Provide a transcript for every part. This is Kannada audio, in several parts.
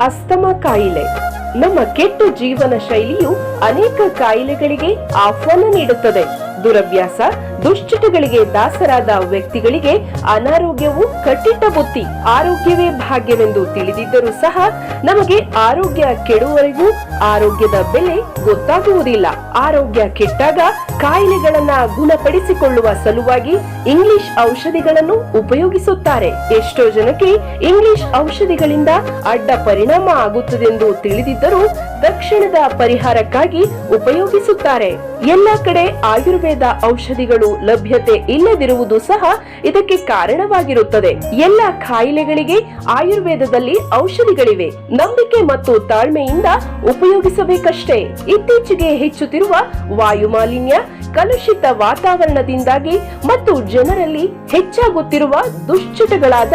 ಅಸ್ತಮ ಕಾಯಿಲೆ. ನಮ್ಮ ಕೆಟ್ಟ ಜೀವನ ಶೈಲಿಯು ಅನೇಕ ಕಾಯಿಲೆಗಳಿಗೆ ಆಹ್ವಾನ ನೀಡುತ್ತದೆ. ದುರಭ್ಯಾಸ, ದುಶ್ಚಟಗಳಿಗೆ ದಾಸರಾದ ವ್ಯಕ್ತಿಗಳಿಗೆ ಅನಾರೋಗ್ಯವು ಕಟ್ಟಿಟ್ಟ ಬುತ್ತಿ ಆರೋಗ್ಯವೇ ಭಾಗ್ಯವೆಂದು ತಿಳಿದಿದ್ದರೂ ಸಹ ನಮಗೆ ಆರೋಗ್ಯ ಕೆಡುವವರೆಗೂ ಆರೋಗ್ಯದ ಬೆಲೆ ಗೊತ್ತಾಗುವುದಿಲ್ಲ. ಆರೋಗ್ಯ ಕೆಟ್ಟಾಗ ಕಾಯಿಲೆಗಳನ್ನ ಗುಣಪಡಿಸಿಕೊಳ್ಳುವ ಸಲುವಾಗಿ ಇಂಗ್ಲಿಷ್ ಔಷಧಿಗಳನ್ನು ಉಪಯೋಗಿಸುತ್ತಾರೆ. ಎಷ್ಟೋ ಜನಕ್ಕೆ ಇಂಗ್ಲಿಷ್ ಔಷಧಿಗಳಿಂದ ಅಡ್ಡ ಪರಿಣಾಮ ಆಗುತ್ತದೆಂದು ತಿಳಿದಿದ್ದರೂ ತಕ್ಷಣದ ಪರಿಹಾರಕ್ಕಾಗಿ ಉಪಯೋಗಿಸುತ್ತಾರೆ. ಎಲ್ಲ ಕಡೆ ಆಯುರ್ವೇದ ಔಷಧಿಗಳು ಲಭ್ಯತೆ ಇಲ್ಲದಿರುವುದು ಸಹ ಇದಕ್ಕೆ ಕಾರಣವಾಗಿರುತ್ತದೆ. ಎಲ್ಲ ಕಾಯಿಲೆಗಳಿಗೆ ಆಯುರ್ವೇದದಲ್ಲಿ ಔಷಧಿಗಳಿವೆ. ನಂಬಿಕೆ ಮತ್ತು ತಾಳ್ಮೆಯಿಂದ ಉಪಯೋಗಿಸಬೇಕಷ್ಟೇ. ಇತ್ತೀಚೆಗೆ ಹೆಚ್ಚುತ್ತಿರುವ ವಾಯು ಮಾಲಿನ್ಯ ಕಲುಷಿತ ವಾತಾವರಣದಿಂದಾಗಿ ಮತ್ತು ಜನರಲ್ಲಿ ಹೆಚ್ಚಾಗುತ್ತಿರುವ ದುಶ್ಚಟಗಳಾದ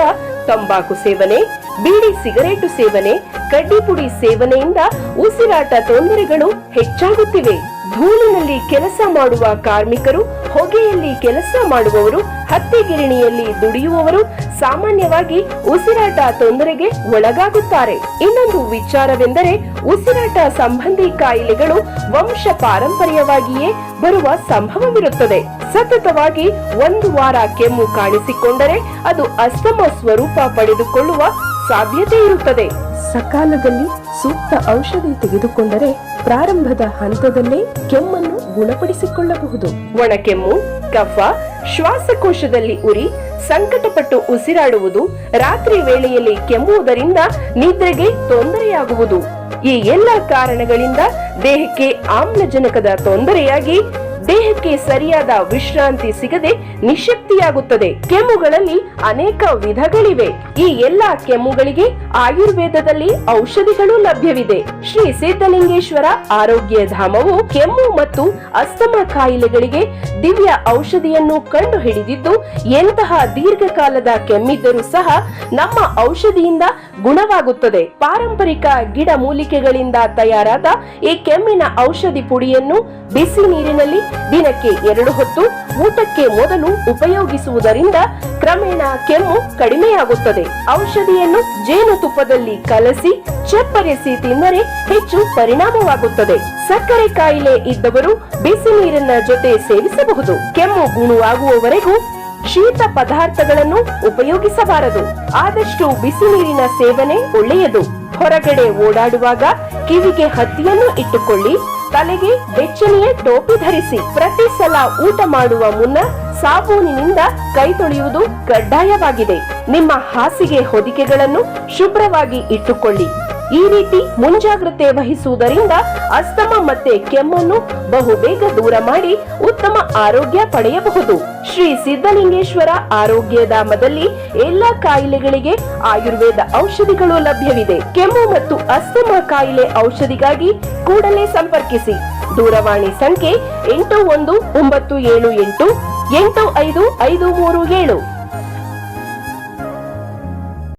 ತಂಬಾಕು ಸೇವನೆ, ಬೀಡಿ ಸಿಗರೇಟು ಸೇವನೆ ಕಡ್ಡಿಪುಡಿ ಸೇವನೆಯಿಂದ ಉಸಿರಾಟ ತೊಂದರೆಗಳು ಹೆಚ್ಚಾಗುತ್ತಿವೆ. ಧೂಳಿನಲ್ಲಿ ಕೆಲಸ ಮಾಡುವ ಕಾರ್ಮಿಕರು, ಹೊಗೆಯಲ್ಲಿ ಕೆಲಸ ಮಾಡುವವರು ಹತ್ತಿ ಗಿರಣಿಯಲ್ಲಿ ದುಡಿಯುವವರು ಸಾಮಾನ್ಯವಾಗಿ ಉಸಿರಾಟ ತೊಂದರೆಗೆ ಒಳಗಾಗುತ್ತಾರೆ. ಇನ್ನೊಂದು ವಿಚಾರವೆಂದರೆ ಉಸಿರಾಟ ಸಂಬಂಧಿ ಕಾಯಿಲೆಗಳು ವಂಶ ಪಾರಂಪರ್ಯವಾಗಿಯೇ ಬರುವ ಸಂಭವವಿರುತ್ತದೆ. ಸತತವಾಗಿ ಒಂದು ವಾರ ಕೆಮ್ಮು ಕಾಣಿಸಿಕೊಂಡರೆ ಅದು ಅಸ್ತಮ ಸ್ವರೂಪ ಪಡೆದುಕೊಳ್ಳುವ ಸಾಧ್ಯತೆ ಇರುತ್ತದೆ. ಸಕಾಲದಲ್ಲಿ ಸೂಕ್ತ ಔಷಧಿ ತೆಗೆದುಕೊಂಡರೆ ಪ್ರಾರಂಭದ ಹಂತದಲ್ಲೇ ಕೆಮ್ಮನ್ನು ಗುಣಪಡಿಸಿಕೊಳ್ಳಬಹುದು. ಒಣಕೆಮ್ಮು, ಕಫ, ಶ್ವಾಸಕೋಶದಲ್ಲಿ ಉರಿ, ಸಂಕಟಪಟ್ಟು ಉಸಿರಾಡುವುದು, ರಾತ್ರಿ ವೇಳೆಯಲ್ಲಿ ಕೆಮ್ಮುವುದರಿಂದ ನಿದ್ರೆಗೆ ತೊಂದರೆಯಾಗುವುದು. ಈ ಎಲ್ಲ ಕಾರಣಗಳಿಂದ ದೇಹಕ್ಕೆ ಆಮ್ಲಜನಕದ ತೊಂದರೆಯಾಗಿ ದೇಹಕ್ಕೆ ಸರಿಯಾದ ವಿಶ್ರಾಂತಿ ಸಿಗದೆ ನಿಶಕ್ತಿಯಾಗುತ್ತದೆ. ಕೆಮ್ಮುಗಳಲ್ಲಿ ಅನೇಕ ವಿಧಗಳಿವೆ. ಈ ಎಲ್ಲಾ ಕೆಮ್ಮುಗಳಿಗೆ ಆಯುರ್ವೇದದಲ್ಲಿ ಔಷಧಿಗಳು ಲಭ್ಯವಿದೆ. ಶ್ರೀ ಸಿದ್ಧಲಿಂಗೇಶ್ವರ ಆರೋಗ್ಯ ಧಾಮವು ಕೆಮ್ಮು ಮತ್ತು ಅಸ್ತಮ ಕಾಯಿಲೆಗಳಿಗೆ ದಿವ್ಯ ಔಷಧಿಯನ್ನು ಕಂಡು ಹಿಡಿದಿದ್ದು ಎಂತಹ ದೀರ್ಘಕಾಲದ ಕೆಮ್ಮಿದ್ದರೂ ಸಹ ನಮ್ಮ ಔಷಧಿಯಿಂದ ಗುಣವಾಗುತ್ತದೆ. ಪಾರಂಪರಿಕ ಗಿಡ ಮೂಲಿಕೆಗಳಿಂದ ತಯಾರಾದ ಈ ಕೆಮ್ಮಿನ ಔಷಧಿ ಪುಡಿಯನ್ನು ಬಿಸಿ ನೀರಿನಲ್ಲಿ ದಿನಕ್ಕೆ ಎರಡು ಹೊತ್ತು ಊಟಕ್ಕೆ ಮೊದಲು ಉಪಯೋಗಿಸುವುದರಿಂದ ಕ್ರಮೇಣ ಕೆಮ್ಮು ಕಡಿಮೆಯಾಗುತ್ತದೆ. ಔಷಧಿಯನ್ನು ಜೇನುತುಪ್ಪದಲ್ಲಿ ಕಲಸಿ, ಚಪ್ಪರಿಸಿ ತಿಂದರೆ ಹೆಚ್ಚು ಪರಿಣಾಮವಾಗುತ್ತದೆ. ಸಕ್ಕರೆ ಕಾಯಿಲೆ ಇದ್ದವರು ಬಿಸಿ ನೀರಿನ ಜೊತೆ ಸೇವಿಸಬಹುದು. ಕೆಮ್ಮು ಗುಣವಾಗುವವರೆಗೂ ಶೀತ ಪದಾರ್ಥಗಳನ್ನು ಉಪಯೋಗಿಸಬಾರದು. ಆದಷ್ಟು ಬಿಸಿ ನೀರಿನ ಸೇವನೆ ಒಳ್ಳೆಯದು. ಹೊರಗಡೆ ಓಡಾಡುವಾಗ ಕಿವಿಗೆ ಹತ್ತಿಯನ್ನು ಇಟ್ಟುಕೊಳ್ಳಿ. ತಲೆಗೆ ಬೆಚ್ಚನೆಯ ಟೋಪಿ ಧರಿಸಿ ಪ್ರತಿ ಸಲ ಊಟ ಮಾಡುವ ಮುನ್ನ ಸಾಬೂನಿನಿಂದ ಕೈ ತೊಳೆಯುವುದು ಕಡ್ಡಾಯವಾಗಿದೆ. ನಿಮ್ಮ ಹಾಸಿಗೆ ಹೊದಿಕೆಗಳನ್ನು ಶುಭ್ರವಾಗಿ ಇಟ್ಟುಕೊಳ್ಳಿ. ಈ ರೀತಿ ಮುಂಜಾಗ್ರತೆ ವಹಿಸುವುದರಿಂದ ಅಸ್ತಮ ಮತ್ತೆ ಕೆಮ್ಮನ್ನು ಬಹುಬೇಗ ದೂರ ಮಾಡಿ ಉತ್ತಮ ಆರೋಗ್ಯ ಪಡೆಯಬಹುದು. ಶ್ರೀ ಸಿದ್ಧಲಿಂಗೇಶ್ವರ ಆರೋಗ್ಯಧಾಮದಲ್ಲಿ ಎಲ್ಲಾ ಕಾಯಿಲೆಗಳಿಗೆ ಆಯುರ್ವೇದ ಔಷಧಿಗಳು ಲಭ್ಯವಿದೆ. ಕೆಮ್ಮು ಮತ್ತು ಅಸ್ತಮ ಕಾಯಿಲೆ ಔಷಧಿಗಾಗಿ ಕೂಡಲೇ ಸಂಪರ್ಕಿಸಿ. ದೂರವಾಣಿ ಸಂಖ್ಯೆ ಎಂಟು ಒಂದು ಒಂಬತ್ತು ಏಳು ಎಂಟು ಎಂಟು ಐದು ಐದು ಮೂರು ಏಳು.